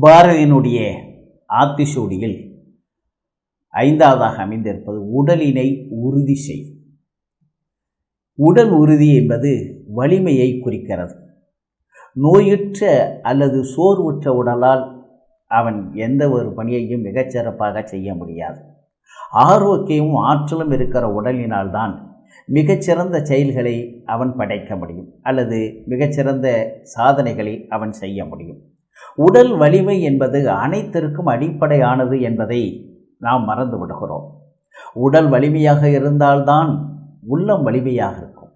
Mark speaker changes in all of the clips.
Speaker 1: பாரதியினுடைய ஆத்திசூடியில் ஐந்தாவதாக அமைந்திருப்பது உடலினை உறுதி செய் உடல் உறுதி என்பது வலிமையை குறிக்கிறது. நோயுற்ற அல்லது சோர்வுற்ற உடலால் அவன் எந்த ஒரு பணியையும் மிகச்சிறப்பாக செய்ய முடியாது. ஆரோக்கியமும் ஆற்றலும் இருக்கிற உடலினால்தான் மிகச்சிறந்த செயல்களை அவன் படைக்க முடியும் அல்லது மிகச்சிறந்த சாதனைகளை அவன் செய்ய முடியும். உடல் வலிமை என்பது அனைத்திற்கும் அடிப்படையானது என்பதை நாம் மறந்து விடுகிறோம். உடல் வலிமையாக இருந்தால்தான் உள்ளம் வலிமையாக இருக்கும்.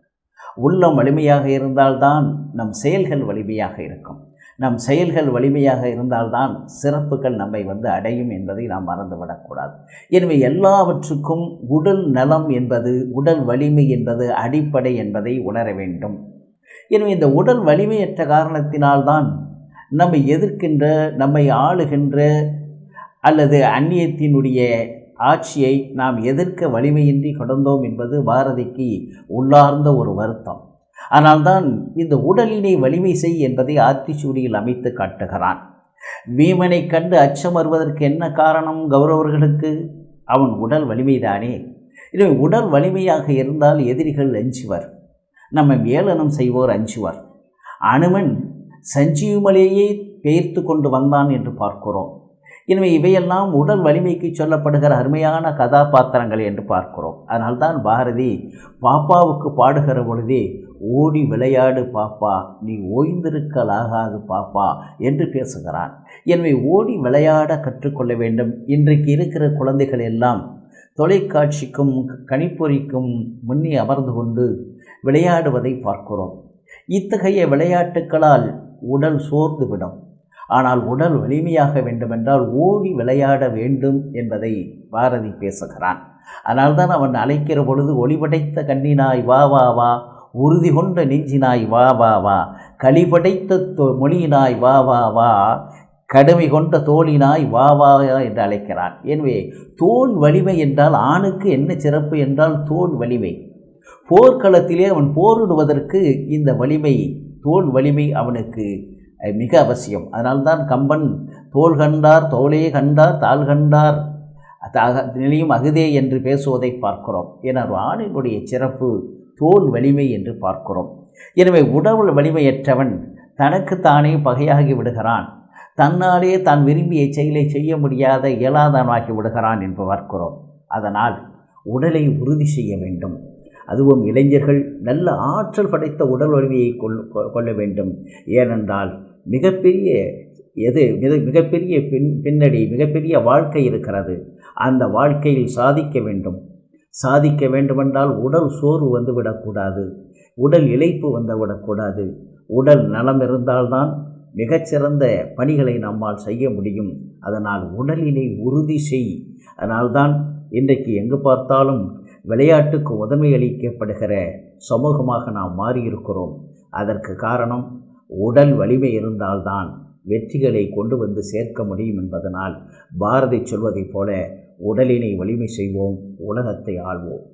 Speaker 1: உள்ளம் வலிமையாக இருந்தால்தான் நம் செயல்கள் வலிமையாக இருக்கும். நம் செயல்கள் வலிமையாக இருந்தால்தான் சிறப்புகள் நம்மை வந்து அடையும் என்பதை நாம் மறந்துவிடக்கூடாது எனவே எல்லாவற்றுக்கும் உடல் நலம் என்பது உடல் வலிமை என்பது அடிப்படை என்பதை உணர வேண்டும். எனவே இந்த உடல் வலிமையற்ற காரணத்தினால்தான் நம்மை எதிர்க்கின்ற நம்மை ஆளுகின்ற அல்லது அந்நியத்தினுடைய ஆட்சியை நாம் எதிர்க்க வலிமையின்றி கடந்தோம் என்பது பாரதிக்கு உள்ளார்ந்த ஒரு வருத்தம். ஆனால்தான் இந்த உடலினை வலிமை செய் என்பதை ஆத்திச்சூடியில் அமைத்து காட்டுகிறான். வீமனை கண்டு அச்சம் வருவதற்கு என்ன காரணம் கௌரவர்களுக்கு? அவன் உடல் வலிமைதானே. எனவே உடல் வலிமையாக இருந்தால் எதிரிகள் அஞ்சுவர். நம்ம மேலனம் செய்வோர் அஞ்சுவர். அனுமன் சஞ்சீவமலையை பெயர்த்து கொண்டு வந்தான் என்று பார்க்கிறோம். எனவே இவையெல்லாம் உடல் வலிமைக்கு சொல்லப்படுகிற அருமையான கதாபாத்திரங்கள் என்று பார்க்கிறோம். அதனால்தான் பாரதி பாப்பாவுக்கு பாடுகிற பொழுதே ஓடி விளையாடு பாப்பா நீ ஓய்ந்திருக்கலாகாது பாப்பா என்று பேசுகிறான். எனவே ஓடி விளையாட கற்றுக்கொள்ள வேண்டும். இன்றைக்கு இருக்கிற குழந்தைகள் எல்லாம் தொலைக்காட்சிக்கும் கணிப்பொறிக்கும் முன்னே அமர்ந்து கொண்டு விளையாடுவதை பார்க்கிறோம். இத்தகைய விளையாட்டுக்களால் உடல் சோர்ந்துவிடும். ஆனால் உடல் வலிமையாக வேண்டுமென்றால் ஓடி விளையாட வேண்டும் என்பதை பாரதி பேசுகிறான். அதனால்தான் அவன் அழைக்கிற பொழுது ஒளிபடைத்த கண்ணினாய் வா வா வா உறுதி கொண்ட நெஞ்சினாய் வா வா வா களிபடைத்த மொழியினாய் வா வா வா கடுமை கொண்ட தோளினாய் வா வா என்று அழைக்கிறான். எனவே தோல் வலிமை என்றால் ஆணுக்கு என்ன சிறப்பு என்றால் தோல் வலிமை. போர்க்களத்திலே அவன் போரிடுவதற்கு இந்த வலிமை தோல் வலிமை அவனுக்கு மிக அவசியம். அதனால்தான் கம்பன் தோல் கண்டார் தோலே கண்டார் தாள் கண்டார் நிலையும் அகுதே என்று பேசுவதை பார்க்கிறோம். என ஆணினுடைய சிறப்பு தோல் வலிமை என்று பார்க்கிறோம். எனவே உடல் வலிமையற்றவன் தனக்குத்தானே பகையாகி விடுகிறான். தன்னாலே தான் விரும்பிய செயலை செய்ய முடியாத இயலாதவனாகி விடுகிறான் என்று பார்க்கிறோம். அதனால் உடலை உறுதி செய்ய வேண்டும். அதுவும் இளைஞர்கள் நல்ல ஆற்றல் படைத்த உடல் வலிமையை கொள்ள வேண்டும். ஏனென்றால் மிகப்பெரிய எது மிக மிகப்பெரிய பின் பின்னடி மிகப்பெரிய வாழ்க்கை இருக்கிறது. அந்த வாழ்க்கையில் சாதிக்க வேண்டும். சாதிக்க வேண்டுமென்றால் உடல் சோர்வு வந்துவிடக்கூடாது உடல் இழைப்பு வந்துவிடக்கூடாது உடல் நலம் இருந்தால்தான் மிகச்சிறந்த பணிகளை நம்மால் செய்ய முடியும். அதனால் உடலினை உறுதி செய். அதனால்தான் இன்றைக்கு எங்கு பார்த்தாலும் விளையாட்டுக்கு உதவி அளிக்கப்படுகிற சமூகமாக நாம் மாறியிருக்கிறோம். அதற்கு காரணம் உடல் வலிமை இருந்தால்தான் வெற்றிகளை கொண்டு வந்து சேர்க்க முடியும் என்பதனால் பாரதி சொல்வதைப் போல உடலினை வலிமை செய்வோம் உலகத்தை ஆள்வோம்.